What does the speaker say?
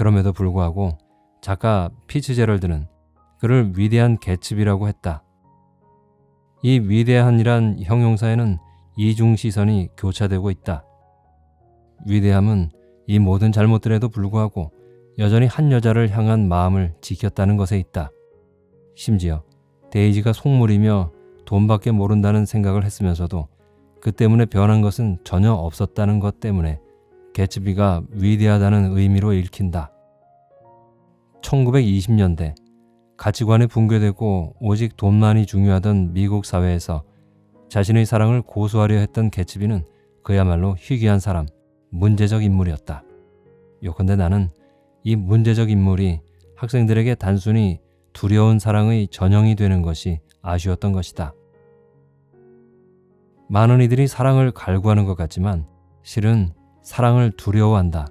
그럼에도 불구하고 작가 피츠제럴드는 그를 위대한 개츠비라고 했다. 이 위대한이란 형용사에는 이중 시선이 교차되고 있다. 위대함은 이 모든 잘못들에도 불구하고 여전히 한 여자를 향한 마음을 지켰다는 것에 있다. 심지어 데이지가 속물이며 돈밖에 모른다는 생각을 했으면서도 그 때문에 변한 것은 전혀 없었다는 것 때문에 개츠비가 위대하다는 의미로 읽힌다. 1920년대 가치관이 붕괴되고 오직 돈만이 중요하던 미국 사회에서 자신의 사랑을 고수하려 했던 개츠비는 그야말로 희귀한 사람, 문제적 인물이었다. 요컨대 나는 이 문제적 인물이 학생들에게 단순히 두려운 사랑의 전형이 되는 것이 아쉬웠던 것이다. 많은 이들이 사랑을 갈구하는 것 같지만 실은 사랑을 두려워한다.